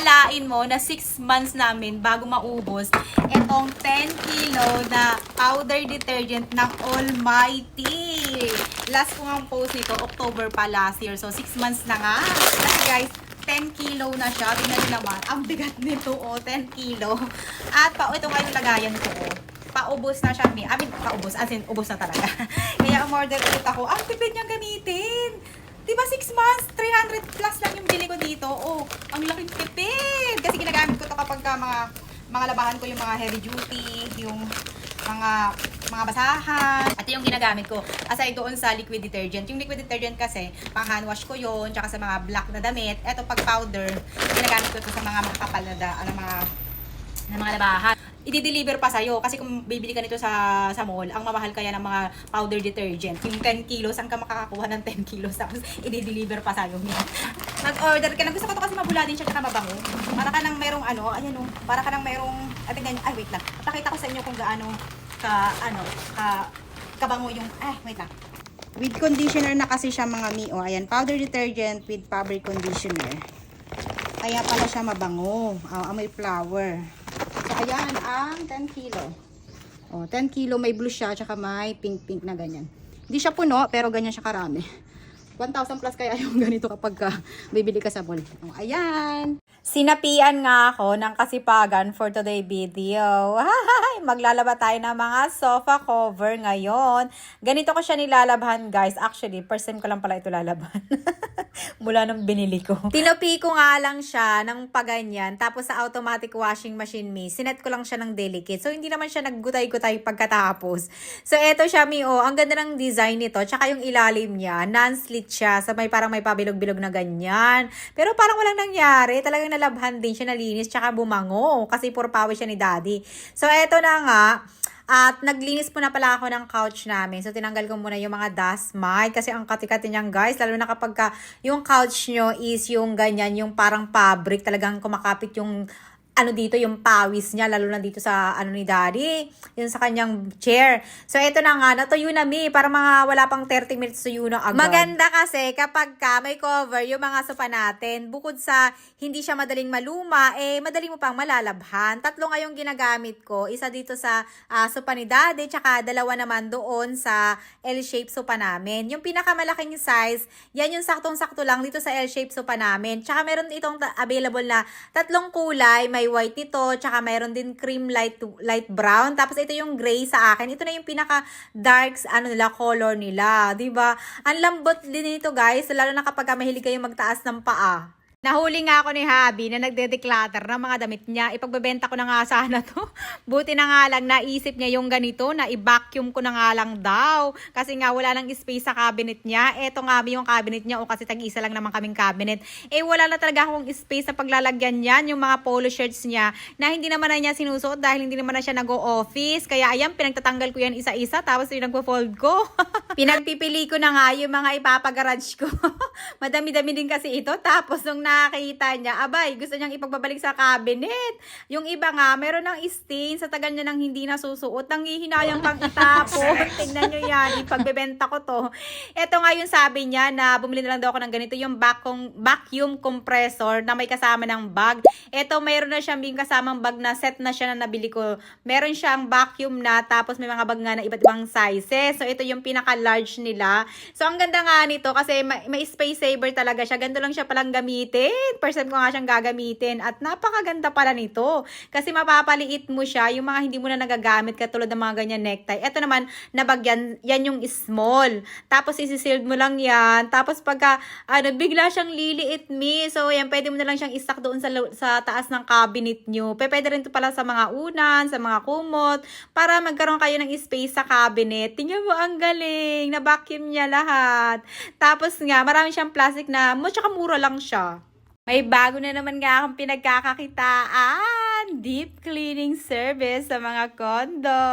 akalain mo na 6 months namin bago maubos itong 10 kilo na powder detergent ng Almighty. Last ko nga post nito, October pa last year. So, 6 months na nga. Kasi guys, 10 kilo na siya. Tingnan nyo naman. Ang bigat nito, oh, 10 kilo. At pa, ito nga lagayan ko, oh. Paubos na siya. I mean, paubos. As in, ubos na talaga. Kaya umorder ulit ako. Ang tipid niyang gamitin. Diba 6 months, 300 plus lang yung bili ko dito. Oh, ang laking tipid. Kasi ginagamit ko to kapag ka mga, mga labahan ko yung mga heavy duty, yung mga mga basahan. At yung ginagamit ko, aside doon sa liquid detergent. Yung liquid detergent kasi, pang hand wash ko yon tsaka sa mga black na damit. Eto pag powder, ginagamit ko to sa mga makapal na, da, ano, mga ng mga labahan. I-deliver pa sa'yo. Kasi kung bibili ka nito sa, sa mall, ang mamahal kaya ng mga powder detergent. Yung 10 kilos, saan ka makakakuha ng 10 kilos? Tapos i-deliver pa sa'yo. Nag-order ka na. Gusto ko to kasi mabula din siya tsaka mabango. Para ka nang merong ano, ayan o. Para ka nang merong, ah, tingnan ay wait lang. Pakita ko sa inyo kung gaano ka, ano, ka, kabango yung, ay wait lang. With conditioner na kasi siya mga mi. O, ayan, powder detergent with fabric conditioner. Kaya pala siya mabango. Oh, amoy flower. Ayan ang 10 kilo. Oh, 10 kilo may blue siya, tsaka may pink-pink na ganyan. Hindi siya puno, pero ganyan siya karami. 1,000 plus kaya yung ganito kapag ka bibili ka sa mall. Oh, ayan. Sinapian nga ako ng kasipagan for today video. Hi! Maglalaba tayo ng mga sofa cover ngayon. Ganito ko siya nilalabhan guys. Actually, first ko lang pala ito lalaban. Mula nung binili ko. Tinopi ko nga lang siya ng paganyan. Tapos sa automatic washing machine mi, sinet ko lang siya ng delicate. So, hindi naman siya naggutay-gutay pagkatapos. So, eto siya mi, oh. Ang ganda ng design nito. Tsaka yung ilalim niya, non-slit siya. So, may parang may pabilog-bilog na ganyan. Pero parang walang nangyari. Talagang nalabhan din siya, nalinis, tsaka bumango. Kasi puro pawis siya ni daddy. So, eto na nga. At naglinis po na pala ako ng couch namin. So, tinanggal ko muna yung mga dust mite. Kasi ang katikati niyan, guys. Lalo na kapag ka, yung couch nyo is yung ganyan, yung parang fabric. Talagang kumakapit yung ano dito, yung pawis niya, lalo na dito sa, ano ni daddy, yung sa kanyang chair. So, ito na nga, natuyo na mi, para mga wala pang 30 minutes tuyo na agad. Maganda kasi, kapag ka may cover yung mga sopa natin, bukod sa hindi siya madaling maluma, eh, madali mo pang malalabhan. Tatlo nga yung ginagamit ko, isa dito sa uh, sopa ni daddy, tsaka dalawa naman doon sa L-shape sopa namin. Yung pinakamalaking size, yan yung saktong-sakto lang dito sa L-shape sopa namin. Tsaka meron itong available na tatlong kulay, may white nito, tsaka mayroon din cream light light brown. Tapos ito yung gray sa akin. Ito na yung pinaka dark ano nila color nila, 'di ba? Ang lambot din nito, guys, lalo na kapag mahilig kayo magtaas ng paa. Nahuli nga ako ni Habi na nagde-declutter ng mga damit niya. Ipagbebenta ko na nga sana to. Buti na nga lang naisip niya yung ganito na i-vacuum ko na nga lang daw. Kasi nga wala nang space sa cabinet niya. Eto nga yung cabinet niya o kasi tag-isa lang naman kaming cabinet. Eh wala na talaga akong space sa paglalagyan niyan. Yung mga polo shirts niya na hindi naman na niya sinusuot dahil hindi naman na siya nag-o-office. Kaya ayan, pinagtatanggal ko yan isa-isa tapos yung nagpo-fold ko. Pinagpipili ko na nga yung mga ipapagarage ko. Madami-dami din kasi ito. Tapos nung nakita niya, abay, gusto niyang ipagbabalik sa cabinet. Yung iba nga, meron ng stain sa tagal niya nang hindi nasusuot. Nangihinayang pang itapon. Tingnan niyo yan, ipagbebenta ko to. Ito nga yung sabi niya na bumili na lang daw ako ng ganito, yung vacuum, vacuum compressor na may kasama ng bag. Ito, mayroon na siyang kasamang bag na set na siya na nabili ko. Meron siyang vacuum na, tapos may mga bag nga na iba't ibang sizes. So, ito yung pinaka-large nila. So, ang ganda nga nito kasi may, space saver talaga siya. Ganito lang siya palang gamitin. First time ko nga siyang gagamitin. At napakaganda pala nito. Kasi mapapaliit mo siya, yung mga hindi mo na nagagamit, katulad ng mga ganyan necktie. Ito naman, nabagyan, yan yung small. Tapos isisealed mo lang yan. Tapos pagka, ano, bigla siyang liliit me. So, yan, pwede mo na lang siyang isak doon sa, sa taas ng cabinet nyo. Pwede rin to pala sa mga unan, sa mga kumot, para magkaroon kayo ng space sa cabinet. Tingnan mo, ang galing. Na-vacuum niya lahat. Tapos nga, marami siyang plastic na, mo, tsaka mura lang siya. May bago na naman nga akong pinagkakakitaan. Deep cleaning service sa mga kondo.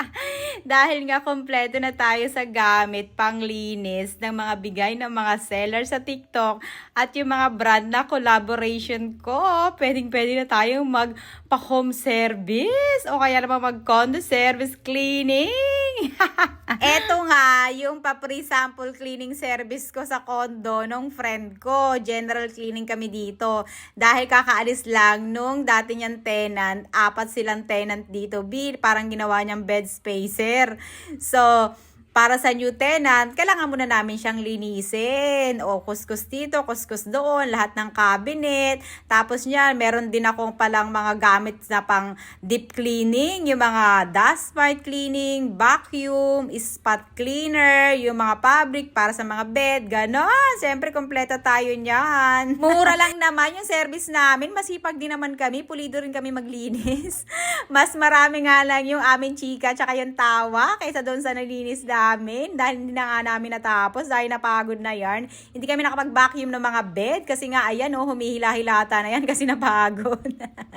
Dahil nga kompleto na tayo sa gamit panglinis ng mga bigay ng mga seller sa TikTok at yung mga brand na collaboration ko. Pwedeng pwede na tayong magpa-home service o kaya naman mag-condo service cleaning. Eto nga, yung pa-free sample cleaning service ko sa condo nung friend ko. General cleaning kami dito. Dahil kakaalis lang nung dati niyang tenant, apat silang tenant dito. Bill, parang ginawa niyang bed spacer. So, para sa new tenant, kailangan muna namin siyang linisin. O kuskus dito, kuskus doon, lahat ng cabinet. Tapos niyan, meron din akong palang mga gamit na pang deep cleaning, yung mga dust mite cleaning, vacuum, spot cleaner, yung mga fabric para sa mga bed, ganon. Siyempre, kompleto tayo niyan. Mura lang naman yung service namin. Masipag din naman kami. Pulido rin kami maglinis. Mas marami nga lang yung aming chika tsaka yung tawa kaysa doon sa nalinis namin. Dahil hindi na nga namin natapos dahil napagod na yan. Hindi kami nakapag-vacuum ng mga bed kasi nga ayan oh, humihila-hilata na yan kasi napagod.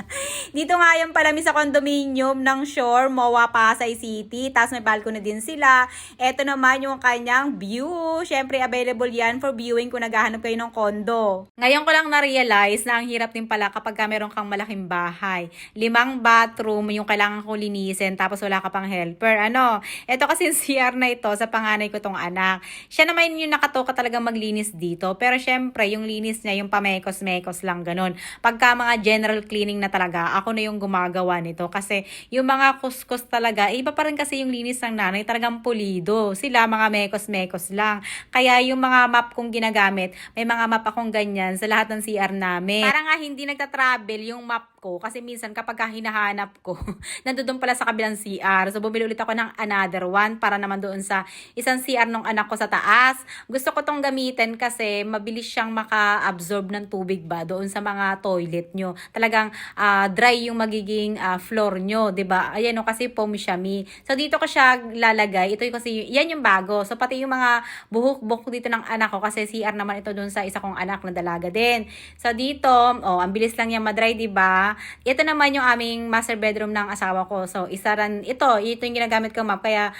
Dito nga yung palami sa condominium ng Shore, MOA Pasay City. Tapos may balcony din sila. Ito naman yung kanyang view. Siyempre available yan for viewing kung naghahanap kayo ng condo. Ngayon ko lang na-realize na ang hirap din pala kapag ka meron kang malaking bahay. Limang bathroom yung kailangan ko linisin tapos wala ka pang helper. Ano? Ito kasi CR na ito sa panganay ko tong anak. Siya naman yung nakatoka talaga maglinis dito. Pero syempre, yung linis niya, yung pamekos-mekos lang ganun. Pagka mga general cleaning na talaga, ako na yung gumagawa nito. Kasi yung mga kuskus talaga, iba pa rin kasi yung linis ng nanay, talagang pulido. Sila mga mekos-mekos lang. Kaya yung mga map kong ginagamit, may mga map akong ganyan sa lahat ng CR namin. Para nga hindi nagta-travel yung map ko kasi minsan kapag ka hinahanap ko, nandoon pala sa kabilang CR. So bumili ulit ako ng another one para naman doon sa isang CR ng anak ko sa taas. Gusto ko tong gamitin kasi mabilis siyang maka-absorb ng tubig ba doon sa mga toilet nyo. Talagang ah, dry yung magiging ah, floor nyo, 'di ba? Ayan o kasi foam siya. So dito ko siya lalagay. Ito yung kasi yan yung bago. So pati yung mga buhok-buhok dito ng anak ko kasi CR naman ito doon sa isa kong anak na dalaga din. So dito, oh, ang bilis lang yan madry, 'di ba? Ito naman yung aming master bedroom ng asawa ko. So, isa ran, ito, ito yung ginagamit ko map. Kaya,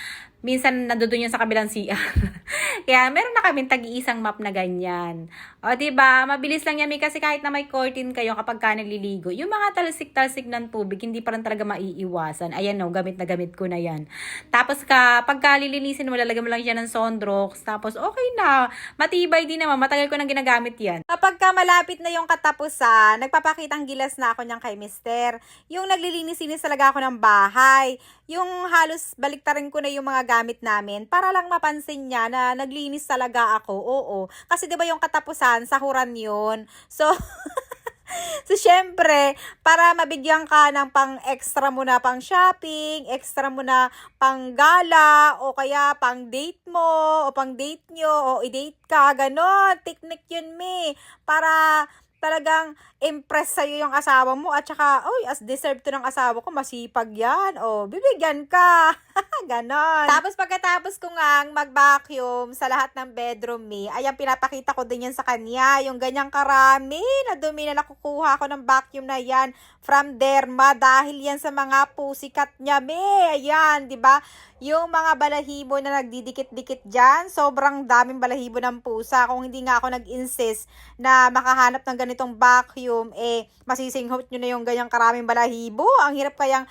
minsan nandoon yun sa kabilang CR. Kaya, meron na kami tag-iisang map na ganyan. O, ba diba? Mabilis lang yan, kasi kahit na may curtain kayo kapag ka naliligo, yung mga talsik-talsik ng tubig, hindi pa rin talaga maiiwasan. Ayan no, gamit na gamit ko na yan. Tapos, ka, pagka lilinisin mo, lalagyan mo lang siya ng Sondrox. Tapos, okay na. Matibay din naman. Matagal ko nang ginagamit yan. Kapag ka malapit na yung katapusan, nagpapakitang gilas na ako niyang kay mister. Yung naglilinis-inis talaga ako ng bahay. Yung halos baliktarin ko na yung mga gamit namin para lang mapansin niya na naglinis talaga ako. Oo. Kasi 'di ba yung katapusan, sahuran 'yun. So So, syempre, para mabigyan ka ng pang extra mo na pang shopping, extra mo na pang gala, o kaya pang date mo, o pang date nyo, o i-date ka, ganon. Technique yun, me. Para talagang impress sa'yo yung asawa mo at saka, oy, as deserve to ng asawa ko, masipag yan. O, bibigyan ka. Ganon. Tapos pagkatapos ko nga mag-vacuum sa lahat ng bedroom me, ayan, pinapakita ko din yan sa kanya. Yung ganyang karami na dumi na nakukuha ko ng vacuum na yan from Derma dahil yan sa mga pusikat niya, me. Ayan, di ba? Yung mga balahibo na nagdidikit-dikit dyan, sobrang daming balahibo ng pusa. Kung hindi nga ako nag-insist na makahanap ng ganitong vacuum, eh, masisinghot nyo na yung ganyang karaming balahibo. Ang hirap kayang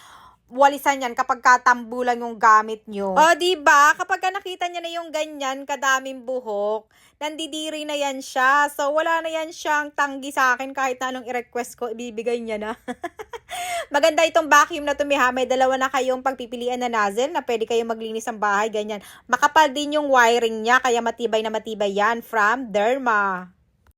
walisan yan kapag katambulan yung gamit nyo. O, di ba? Kapag ka nakita niya na yung ganyan, kadaming buhok, nandidiri na yan siya. So, wala na yan siyang tanggi sa akin kahit anong i-request ko, ibibigay niya na. Maganda itong vacuum na tumiha. May dalawa na kayong pagpipilian na nozzle na pwede kayong maglinis ng bahay, ganyan. Makapal din yung wiring niya, kaya matibay na matibay yan from Derma.